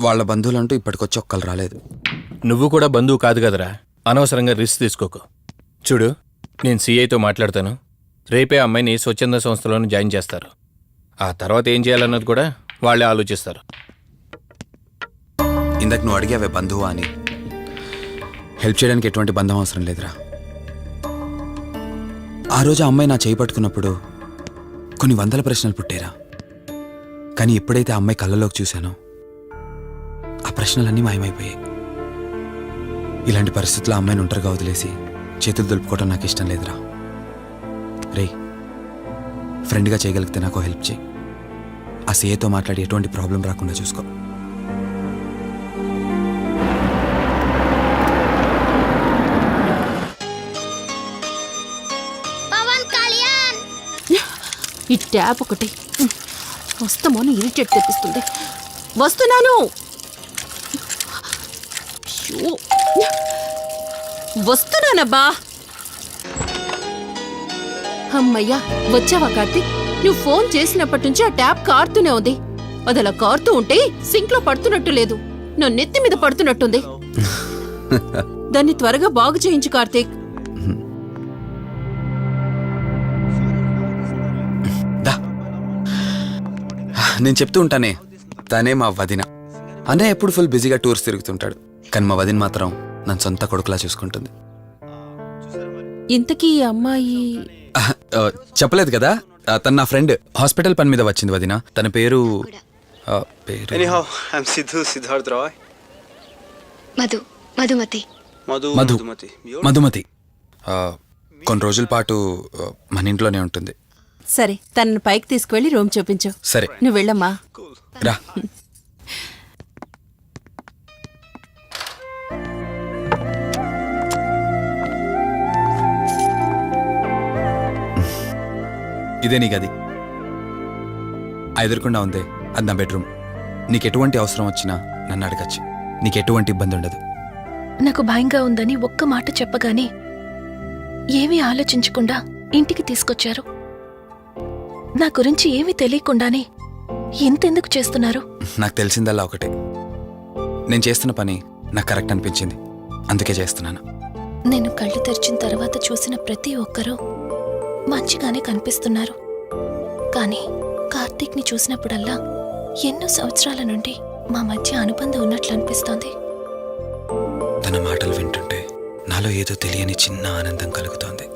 వాళ్ళ బంధువులంటూ ఇప్పటికొచ్చి ఒక్కరు రాలేదు. నువ్వు కూడా బంధువు కాదు కదరా. అనవసరంగా రిస్క్ తీసుకోకు. చూడు నేను సీఐతో మాట్లాడతాను. రేపే అమ్మాయిని స్వచ్ఛంద సంస్థలోనే జాయిన్ చేస్తారు. ఆ తర్వాత ఏం చేయాలన్నది కూడా వాళ్ళే ఆలోచిస్తారు. ఇందాక నువ్వు అడిగావే బంధువా అని. హెల్ప్ చేయడానికి ఎటువంటి బంధం అవసరం లేదురా. ఆ రోజు ఆ అమ్మాయి నా చేయి పట్టుకున్నప్పుడు కొన్ని వందల ప్రశ్నలు పుట్టేరా. కానీ ఎప్పుడైతే ఆ అమ్మాయి కళ్ళలోకి చూశానో ప్రశ్నలన్నీ మాయమైపోయాయి. ఇలాంటి పరిస్థితుల్లో అమ్మాయిని ఒంటరిగా వదిలేసి చేతులు దులుపుకోవడం నాకు ఇష్టం లేదురా. రే ఫ్రెండ్గా చేయగలిగితే నాకు హెల్ప్ చేయి. ఆ సీఏతో మాట్లాడి ఎటువంటి ప్రాబ్లం రాకుండా చూసుకో. ఈ ట్యాప్ ఒకటి. వస్తామోని ఇరిటేట్ తెప్పిస్తుంది. వస్తున్నాను అయ్యో. వస్తున్నానబ్బా. అమ్మయ్యా వచ్చావా కార్తీక్? నువ్వు ఫోన్ చేసినప్పటి నుంచి ఆ ట్యాప్ కారుతూనే ఉంది. అది అలా కారుతూ ఉంటే సింక్లో పడుతున్నట్టు లేదు. నా నెత్తి మీద పడుతున్నట్టుంది. దాన్ని త్వరగా బాగు చేయించు కార్తీక్. నేను చెప్తూ ఉంటానే తనే మా వదిన. అన్నయ్య ఎప్పుడు ఫుల్ బిజీగా టూర్స్ తిరుగుతుంటాడు. కానీ మా వదిన మాత్రం నన్ను సొంత కొడుకులా చూసుకుంటుంది. ఇంతకీ ఈ అమ్మాయి ఆ, చెప్పలేదు కదా? ఆ, తను నా ఫ్రెండ్. హాస్పిటల్ పని మీద వచ్చింది వదిన. తన పేరు ఆ, పేరు. Anyhow, I'm Sidhu Siddharth Roy. Madhu Madhumati. Madhu Madhu. Madhumati. You're- Madhumati. ఆ, కొన్ని రోజుల పాటు ఆ, మన ఇంట్లోనే ఉంటుంది. సరే తనని పైకి తీసుకువెళ్ళి రూమ్ చూపించు. సరే. నువ్వు వెళ్ళమ్మా. రా. ఇదే నీ గది. ఆ ఎదురుకుండా ఉందే అది నా బెడ్రూమ్. నీకు ఎటువంటి అవసరం వచ్చినా నన్ను అడగచ్చు. నీకు ఎటువంటి ఇబ్బంది ఉండదు. నాకు భయంగా ఉందని ఒక్క మాట చెప్పగానే ఏమీ ఆలోచించకుండా ఇంటికి తీసుకొచ్చారు. నా గురించి ఏమీ తెలియకుండానే ఇంతెందుకు చేస్తున్నారు? నాకు తెలిసిందల్లా ఒకటే. నేను చేస్తున్న పని నాకు కరెక్ట్ అనిపించింది. అందుకే చేస్తున్నాను. నేను కళ్ళు తెరిచిన తర్వాత చూసిన ప్రతి ఒక్కరూ మంచిగానే కనిపిస్తున్నారు. కానీ కార్తీక్ని చూసినప్పుడల్లా ఎన్నో సంవత్సరాల నుండి మా మధ్య అనుబంధం ఉన్నట్లు అనిపిస్తోంది. తన మాటలు వింటుంటే నాలో ఏదో తెలియని చిన్న ఆనందం కలుగుతోంది.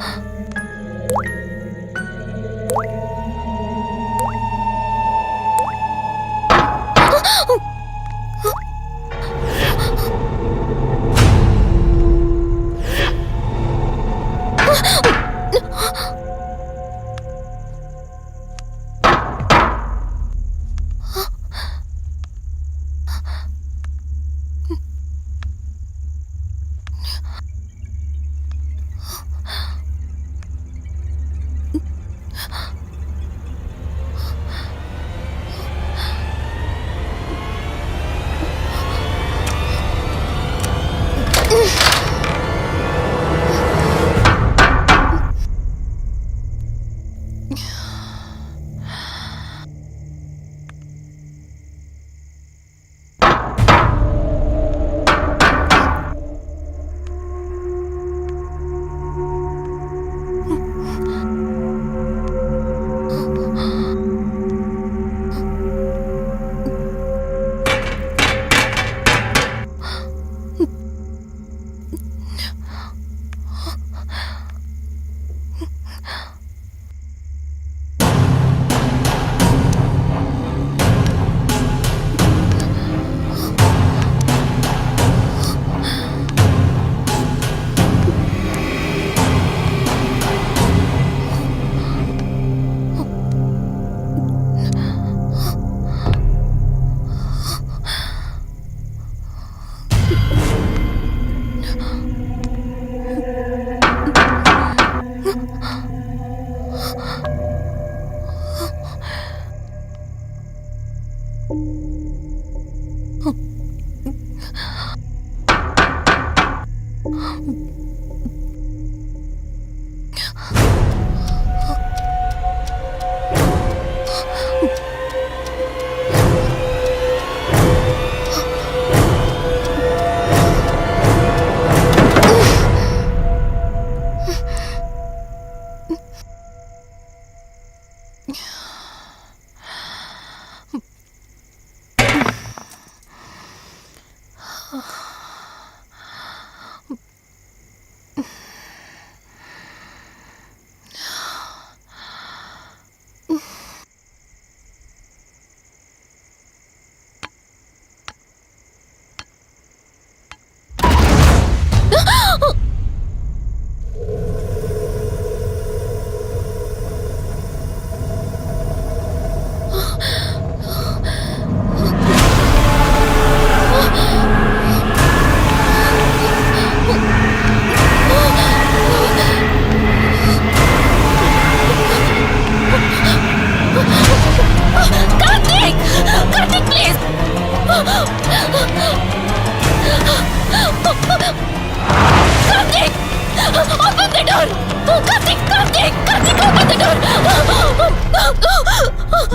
啊。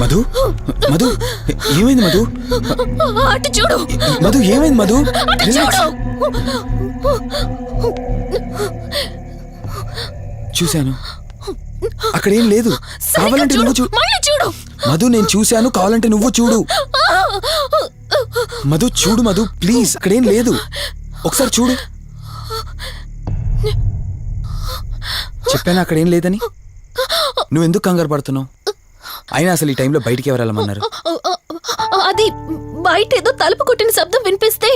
మధు? మధు? ఏమైంది మధు? అటు చూడు. మధు ఏమైంది మధు? చూశాను. అక్కడ ఏం లేదు. కావాలంటే నువ్వు చూడు. మధు నేను చూశాను. కావాలంటే నువ్వు చూడు. మధు చూడు మధు. ప్లీజ్ అక్కడేం లేదు. ఒకసారి చూడు. చెప్పాను అక్కడేం లేదని? నువ్వెందుకు కంగారు పడుతున్నావు? అయినా అసలు ఈ టైంలో బయటికి ఎవరు వెళ్ళమన్నారు? అది బయట ఏదో తలుపు కొట్టిన శబ్దం వినిపిస్తే.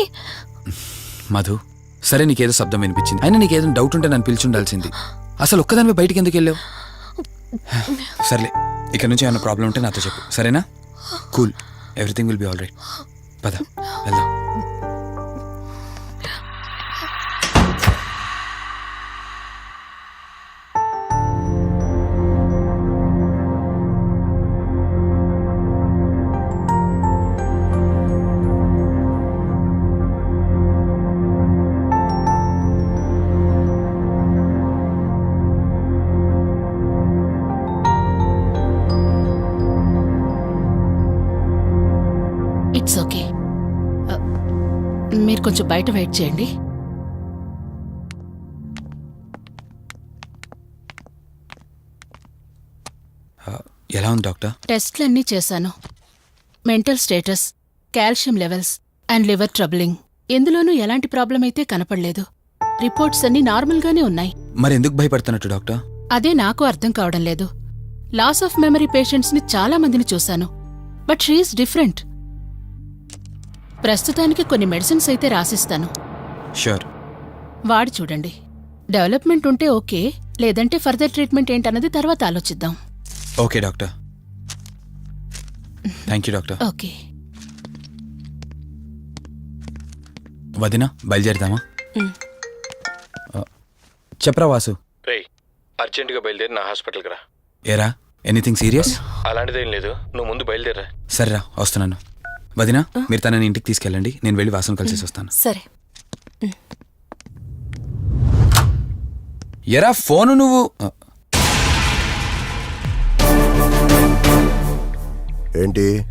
మధు సరే నీకేదో శబ్దం వినిపించింది. అయినా నీకేదో డౌట్ ఉంటే నన్ను పిలిచి ఉండాల్సింది అసలు ఒక్కదానిపై బయటికి ఎందుకు వెళ్ళావు? సర్లే. ఇక్కడ నుంచి ఏమైనా ప్రాబ్లం ఉంటే నాతో చెప్పు. సరేనా? Cool. Everything will be all right పద వెళ్దాం. కొంచెం బయట వెయిట్ చేయండి. ఎలా ఉంది డాక్టర్? టెస్ట్లన్నీ చేశాను. Mental status calcium levels and liver troubling. ఎందులోనూ ఎలాంటి ప్రాబ్లం అయితే కనపడలేదు. రిపోర్ట్స్ అన్నీ నార్మల్గానే ఉన్నాయి. మరి ఎందుకు భయపడుతున్నట్టు డాక్టర్? అదే నాకు అర్థం కావడం లేదు. లాస్ ఆఫ్ మెమరీ పేషెంట్స్ని చాలా మందిని చూశాను. But she is different. ప్రస్తుతానికి కొన్ని మెడిసిన్స్ అయితే రాసిస్తాను. షూర్. వాడి చూడండి. డెవలప్మెంట్ ఉంటే ఓకే లేదంటే ఫర్దర్ ట్రీట్మెంట్ ఏంటన్నది తర్వాత ఆలోచిద్దాం. Okay doctor. Thank you doctor. Okay. వదినా బయలుదేరదామా? చెప్పరా వాసు. రే అర్జెంటుగా బయలుదేరి నా హాస్పిటల్కి రా. ఏరా ఎనీథింగ్ సీరియస్? అలాంటిదేం లేదు నువ్వు ముందు బయలుదేరా సరేరా వస్తున్నాను. వదినా మీరు తనని ఇంటికి తీసుకెళ్ళండి. నేను వెళ్ళి వాసన కలిసి వస్తాను. సరే. ఎరా ఫోను నువ్వు? ఏంటి?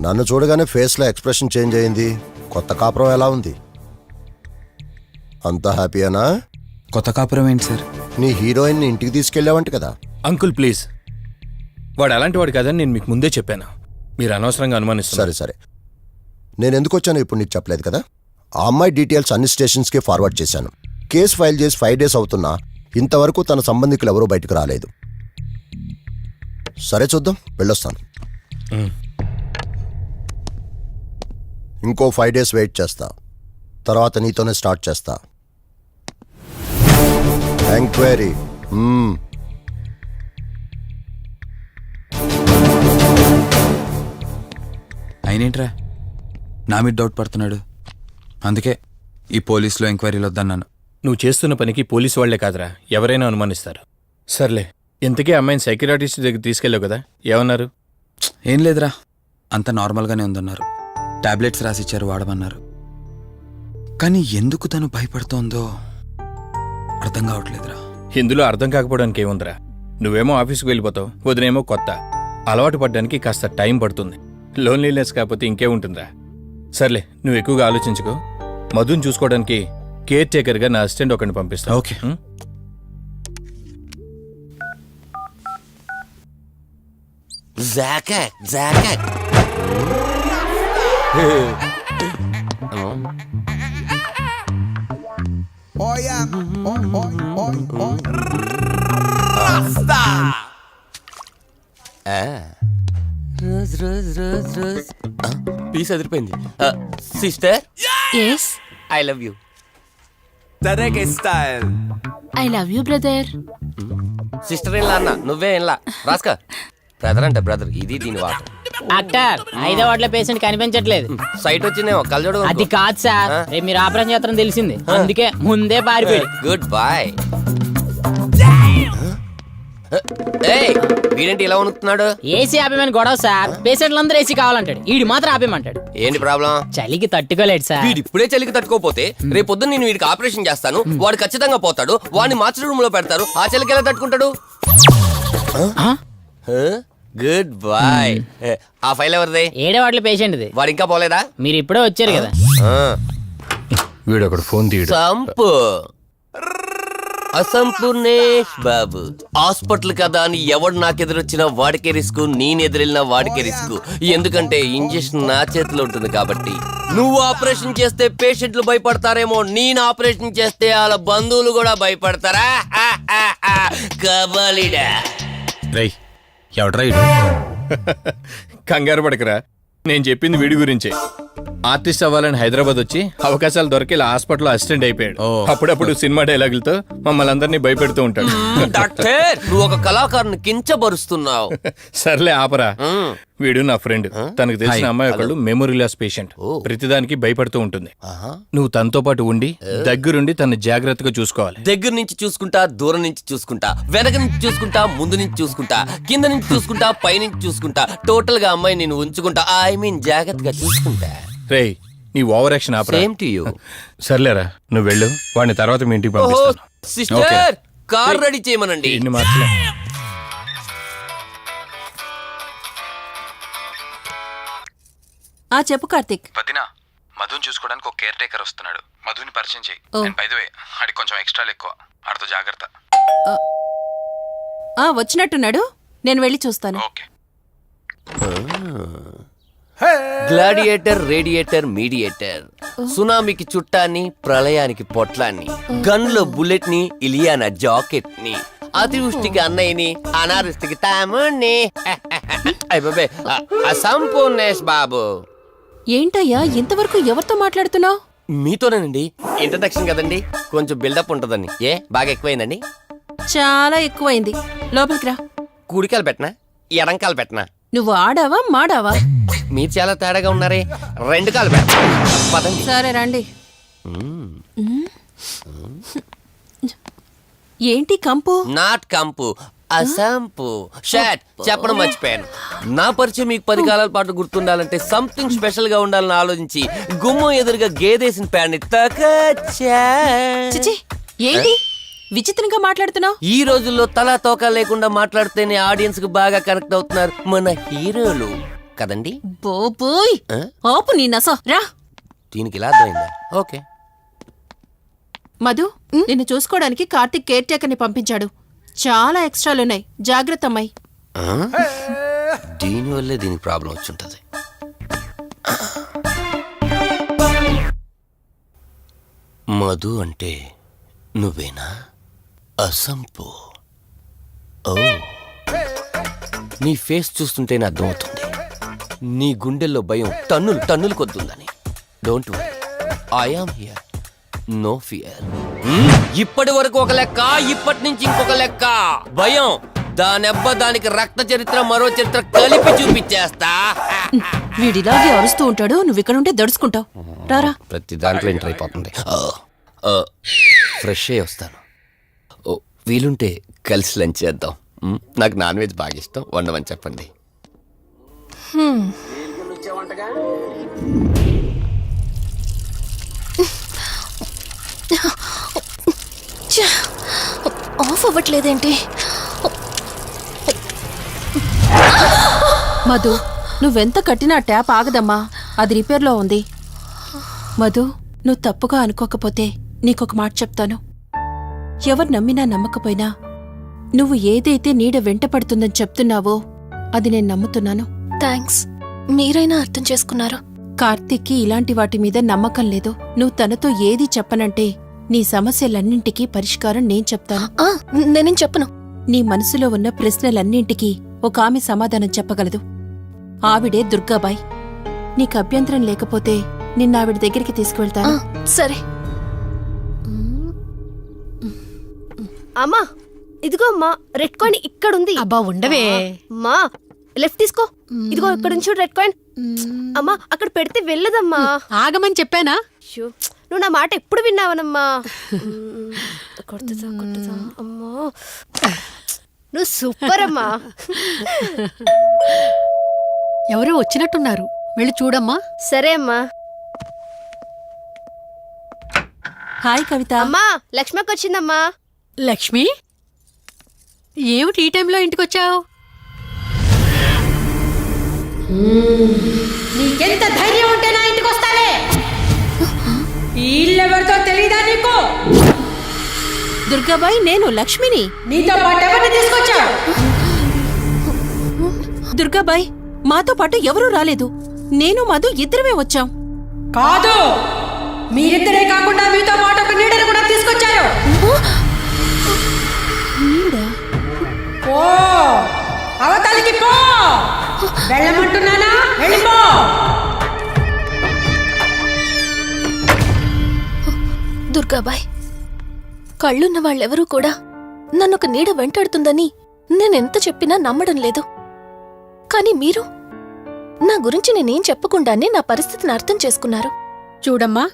నన్ను చూడగానే ఫేస్లో ఎక్స్ప్రెషన్ చేంజ్ అయింది. కొత్త కాపురం ఎలా ఉంది? అంత హ్యాపీయేనా? కొత్త కాపురం ఏంటి సార్? నీ హీరోయిన్ని ఇంటికి తీసుకెళ్ళావంట కదా. Uncle please. వాడు అలాంటి వాడు కాదని నేను మీకు ముందే చెప్పాను. మీరు అనవసరంగా అనుమానిస్తున్నారు. సరే సరే. నేను ఎందుకు వచ్చానో ఇప్పుడు నీకు చెప్పలేదు కదా? ఆ అమ్మాయి డీటెయిల్స్ అన్ని స్టేషన్స్కి ఫార్వర్డ్ చేశాను. కేసు ఫైల్ చేసి ఫైవ్ డేస్ అవుతున్నా ఇంతవరకు తన సంబంధికులు ఎవరూ బయటకు రాలేదు. సరే చూద్దాం. వెళ్ళొస్తాను. ఇంకో ఫైవ్ డేస్ వెయిట్ చేస్తా. తర్వాత నీతోనే స్టార్ట్ చేస్తా. ఎంక్వైరీ. మ్మ్. అయినేంట్రా నా మీద డౌట్ పడుతున్నాడు. అందుకే ఈ పోలీసులో ఎంక్వైరీలు వద్దన్నాను. నువ్వు చేస్తున్న పనికి పోలీసు వాళ్ళే కాదురా. ఎవరైనా అనుమానిస్తారు. సర్లే. ఇంతకీ అమ్మాయిని సైకియాట్రిస్ట్ దగ్గర తీసుకెళ్ళావు కదా? ఏమన్నారు? ఏం లేదురా. అంత నార్మల్గానే ఉందన్నారు. టాబ్లెట్స్ రాసిచ్చారు వాడమన్నారు. కానీ ఎందుకు తను భయపడుతోందో అర్థం కావట్లేదురా. ఇందులో అర్థం కాకపోవడానికి ఏముందిరా? నువ్వేమో ఆఫీస్కి వెళ్ళిపోతావు వదినేమో కొత్త. అలవాటు పడ్డానికి కాస్త టైం పడుతుంది. లోన్లీనెస్ కాకపోతే ఇంకే ఉంటుందిరా సర్లే నువ్వు ఎక్కువగా ఆలోచించుకో మధుని చూసుకోవడానికి కేర్ టేకర్గా నా అసిస్టెంట్ ఒకరిని పంపిస్తా ఓకే. ఉం? Zakak, zakak. Rose rose rose rose. Piece అదిరిపోయింది. Sister? Yes I love you Tarek style. I love you brother sister ఇలా అన్న? నువ్వే ఇలా రాస్కా. బ్రదర్ అంటే బ్రదర్ ఇది దీని వాట. డాక్టర్ ఐదో వార్డులో పేషెంట్ కనిపించట్లేదు. సైట్ వచ్చిందేమో కళ్ళజోడు అది కాదు సార్. రేపు మీరు ఆపరేషన్ చేస్తారని తెలిసింది. అందుకే ముందే పారిపోయి గుడ్ బాయ్ వీడేంటి ఇలా వణుకుతున్నాడు? ఏసీ ఆపేమని గొడవ సార్. పేషెంట్లందరూ ఏసీ కావాలంటాడు. ఈడు మాత్రం ఆపేమంటాడు ఏంటి ప్రాబ్లం? చలికి తట్టుకోలేడు సార్. వీడు ఇప్పుడే చలికి తట్టుకోపోతే రేపు పొద్దున్న నేను వీడికి ఆపరేషన్ చేస్తాను. వాడు ఖచ్చితంగా పోతాడు. వాడిని మార్చి రూమ్లో పెడతారు. ఆ చలికి ఎలా తట్టుకుంటాడు? Good boy. ఆ ఫైల్ ఎవరిది? ఏడో వార్డులో పేషెంట్ ఇది వాడు ఇంకా పోలేదా? మీరు ఇప్పుడే వచ్చారు కదా. వీడు ఒకడు ఫోన్ తీయడు. సంపు. అసంపూర్ణేష్ బాబు. హాస్పిటల్ కదా అని ఎవడు నాకెదురొచ్చినా వాడికే రిస్క్ నేను ఎదురెళ్ళినా వాడికే రిస్క్. ఎందుకంటే ఇంజెక్షన్ నా చేతిలో ఉంటుంది కాబట్టి. నువ్వు ఆపరేషన్ చేస్తే పేషెంట్లు భయపడతారేమో నేను ఆపరేషన్ చేస్తే వాళ్ళ బంధువులు కూడా భయపడతారా? కబలిడా. ఎవడ్రా కంగారు పడకరా. నేను చెప్పింది వీడి గురించే. ఆర్టిస్ట్ అవ్వాలని హైదరాబాద్ వచ్చి అవకాశాలు దొరికి ఇలా హాస్పిటల్ అసిస్టెంట్ అయిపోయాడు. అప్పుడప్పుడు సినిమా డైలాగులతో మమ్మల్ని అందరినీ భయపెడుతూ ఉంటాడు. డాక్టర్ నువ్వు ఒక కళాకారుని కించబరుస్తున్నావు సర్లే ఆపరా. వీడు నా ఫ్రెండ్. తనకు తెలిసిన. అమ్మాయి ఒకళ్ళు మెమొరీ లాస్ పేషెంట్. ప్రతిదానికి భయపడుతూ ఉంటుంది. నువ్వు తనతో పాటు ఉండి దగ్గరుండి తను జాగ్రత్తగా చూసుకోవాలి. దగ్గర నుంచి చూసుకుంటా దూరం నుంచి చూసుకుంటా వెనక నుంచి చూసుకుంటా ముందు నుంచి చూసుకుంటా కింద నుంచి చూసుకుంటా పై నుంచి చూసుకుంటా టోటల్గా అమ్మాయి నేను ఉంచుకుంటా ఐ మీన్ జాగ్రత్తగా చూసుకుంటా. రేయ్ నీ ఓవర్ యాక్షన్ ఆపరా. సేమ్ టు యూ సర్లేరా నువ్వు వెళ్ళు వాడిని తర్వాత మీ ఇంటికి పంపిస్తాను. సిస్టర్ కార్ రెడీ చేయమనండి. ఇన్ని మార్చలే. ఆ చెప్పు కార్తిక్. వదినా మధుని చూసుకోవడానికి ఒక కేర్ టేకర్ వస్తున్నాడు. మధుని పరిచయం చేయి. ఓ. అండ్ బై ద వే ఆడికి కొంచెం ఎక్స్ట్రాలు ఎక్కువ. ఆడితో జాగ్రత్త. ఆ వచ్చినట్టున్నాడు. నేను వెళ్ళి చూస్తాను. ఓకే. గ్లాడియేటర్ రేడియేటర్ మీడియేటర్ సునామీకి చుట్టాన్ని ప్రళయానికి పొట్లాన్ని. గన్లో బుల్లెట్ని ఇలియానా జాకెట్ని అతివృష్టికి అన్నయ్యని అనావృష్టికి తమ్ముణ్ణి అయిపోయి అసంపూర్ణేష్ బాబు. ఏంటయ్యా ఇంతవరకు ఎవరితో మాట్లాడుతున్నావు? మీతోనేనండి. ఇంట్రడక్షన్ కదండి. కొంచెం బిల్డప్ ఉంటుందని ఏ బాగా ఎక్కువైందండి? చాలా ఎక్కువైంది. లోపలికి రా. కుడికాలు పెట్టనా? ఎడంకాలు పెట్టనా? నువ్వు ఆడావా మాడావా? మీరు చాలా తేడాగా ఉన్నారే. రెండు కాలు పదండి. సరే రండి. ఏంటి కంపు? నాట్ కంపు అసంపు. షాట్ చెప్పడం మర్చిపోయాను. నా పరిచయం మీకు పది కాలాల పాటు గుర్తుండాలంటే సంథింగ్ స్పెషల్గా ఉండాలని ఆలోచించి గుమ్మం ఎదురుగా గేదేసిన ప్యాన్ని తకచ్చా చిచి ఏంటి? విచిత్రంగా మాట్లాడుతున్నావు? ఈ రోజుల్లో తలా తోక లేకుండా మాట్లాడితేనే ఆడియన్స్కు బాగా కనెక్ట్ అవుతున్నారు మన హీరోలు. కదండి? బోబోయ్! ఆ? ఆపు నీ నస రా. దీనికి ఇలా అర్థమైందా? ఓకే. మధు నిన్ను చూసుకోవడానికి కార్తిక్ కేర్ టేకర్ని పంపించాడు. చాలా ఎక్స్ట్రాలున్నాయి. జాగ్రత్త అమ్మాయి. దీని వల్లే దీనికి ప్రాబ్లం వచ్చుంటది. మధు అంటే నువ్వేనా? అసంపు. ఓ. నీ ఫేస్ చూస్తుంటేనే అర్థమవుతుంది నీ గుండెల్లో భయం టన్నులు టన్నులు కొద్దుందని. Don't worry I am here no fear ఇప్పటి వరకు ఒక లెక్క ఇప్పటి నుంచి ఇంకొక లెక్క. భయం. దానెబ్బ దానికి రక్త చరిత్ర మరో చరిత్ర కలిపి చూపించేస్తా. వీడిలాగే అరుస్తూ ఉంటాడు నువ్వు ఇక్కడ ఉంటే దడుచుకుంటావు. రారా. ప్రతి దాంట్లో ఎంటర్ అయిపోతుంది. ఫ్రెష్ అయ్యి వస్తాను. వీలుంటే కలిసి లంచ్ చేద్దాం. మ్, నాకు నాన్ వెజ్ బాగా ఇష్టం. వండమని చెప్పండి. ఛ! ఆఫ్ అవ్వట్లేదేంటి? మధు నువ్వెంత కట్టినా ట్యాప్ ఆగదమ్మా. అది రిపేర్లో ఉంది. మధు నువ్వు తప్పుగా అనుకోకపోతే నీకొక మాట చెప్తాను. ఎవరు నమ్మినా నమ్మకపోయినా నువ్వు ఏదైతే నీడ వెంట పడుతుందని చెప్తున్నావో అది నేను నమ్ముతున్నాను. థ్యాంక్స్ మీరైనా అర్థం చేసుకున్నారు. కార్తీక్కి ఇలాంటి వాటి మీద నమ్మకం లేదు. నువ్వు తనతో ఏది చెప్పనంటే నీ సమస్యలన్నింటికీ పరిష్కారం నేను చెప్తాను. ఆ, నేనేం చెప్పను. నీ మనసులో ఉన్న ప్రశ్నలన్నింటికీ ఒక ఆమె సమాధానం చెప్పగలదు. ఆవిడే దుర్గాబాయ్. నీకు అభ్యంతరం లేకపోతే నిన్న ఆవిడ దగ్గరికి ఆ, తీసుకువెళ్తాను సరే. అమ్మా ఇదిగో అమ్మా రెడ్ కాయిన్ ఇక్కడ ఉంది అబ్బా ఉండవే. అమ్మా లెఫ్ట్ తీసుకో. ఇదిగో ఇక్కడ నుంచి రెడ్ కాయిన్ అమ్మా అక్కడ పెడితే వెళ్ళదమ్మా. ఆగమని చెప్పానా? నువ్వు నా మాట ఎప్పుడు విన్నావనమ్మా? మ్మ్. కొడుతుందా కొడుతుందా అమ్మా. నువ్వు సూపర్ అమ్మా. ఎవరో వచ్చినట్టున్నారు. వెళ్ళి చూడమ్మా. సరే అమ్మా. హాయ్ కవిత. అమ్మా లక్ష్మకి వచ్చిందమ్మా. లక్ష్మి? ఏమిటి ఈ టైంలో ఇంటికొచ్చావు? నీకెంత ధైర్యం ఉంటే నా ఇంటికి వస్తావే ఈ ఇల్లెవరితో తెలియదా నీకు? దుర్గాబాయ్ నేను లక్ష్మిని. నీతో పాటు ఎవరిని తీసుకొచ్చావు? దుర్గాబాయ్ మాతో పాటు ఎవరూ రాలేదు. నేను మధు ఇద్దరమే వచ్చాం. కాదు. మీరిద్దరే కాకుండా మీతో పాటు ఒక నీడను కూడా అవతలికి పో. వెళ్ళమంటున్నానా? వెళ్ళిపో దుర్గాబాయ్ కళ్ళున్న వాళ్ళెవరూ కూడా నన్నొక నీడ వెంటాడుతుందని నేనెంత చెప్పినా నమ్మడం లేదు. కానీ మీరు నా గురించి నేనేం చెప్పకుండానే నా పరిస్థితిని అర్థం చేసుకున్నారు. చూడమ్మా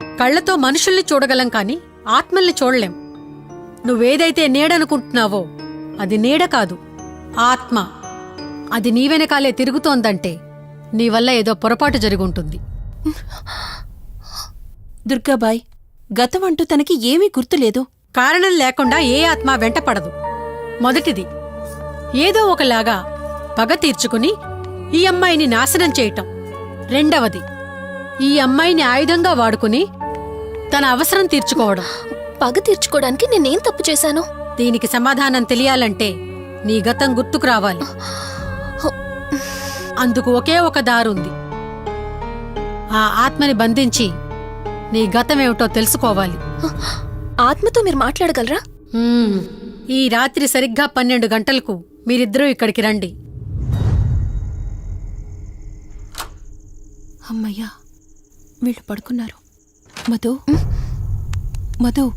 కళ్ళతో మనుషుల్ని చూడగలం కాని ఆత్మల్ని చూడలేం. నువ్వేదైతే నీడనుకుంటున్నావో అది నీడ కాదు ఆత్మ. అది నీ వెనకాలే తిరుగుతోందంటే నీ వల్ల ఏదో పొరపాటు జరుగుంటుంది. దుర్గాబాయ్ గతం అంటూ తనకి ఏమీ గుర్తులేదు. కారణం లేకుండా ఏ ఆత్మ వెంటపడదు మొదటిది ఏదో ఒకలాగా పగ తీర్చుకుని ఈ అమ్మాయిని నాశనం చేయటం. రెండవది ఈ అమ్మాయిని ఆయుధంగా వాడుకుని తన అవసరం తీర్చుకోవడం. పగ తీర్చుకోవడానికి నేనేం తప్పు చేశాను? దీనికి సమాధానం తెలియాలంటే నీ గతం గుర్తుకు రావాలి. అందుకు ఒకే ఒక దారుంది. ఆ ఆత్మని బంధించి నీ గతమేమిటో తెలుసుకోవాలి. ఆత్మతో మీరు మాట్లాడగలరా. ఈ రాత్రి సరిగ్గా పన్నెండు గంటలకు మీరిద్దరూ ఇక్కడికి రండి. అమ్మయ్యా వీళ్ళు పడుకున్నారు. మధు మధు.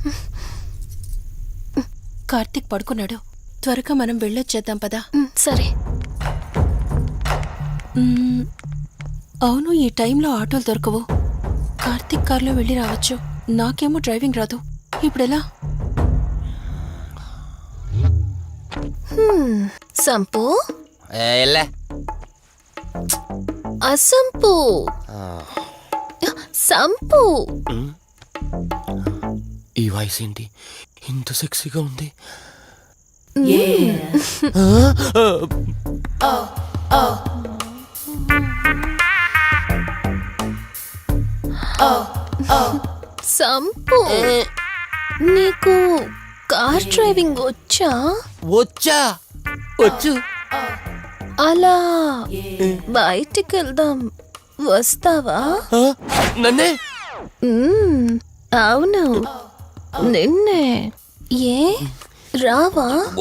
కార్తీక్ పడుకున్నాడు. త్వరగా మనం వెళ్ళొచ్చేద్దాం పదా? సరే. అవును ఈ టైంలో ఆటోలు దొరకవు. కార్తీక్ కార్లో వెళ్ళి రావచ్చు. నాకేమో డ్రైవింగ్ రాదు. ఇప్పుడెలా? సంపు? అసంపు. సంపు. ఈ వాయిస్ ఏంటి? ఇంత సెక్సీగా ఉంది. సంపు నీకు కార్ డ్రైవింగ్ వచ్చా? వచ్చా. వచ్చు. అలా బయటికి వెళ్దాం వస్తావా నన్నే? అవును. నిన్నే. ఏ? రావా?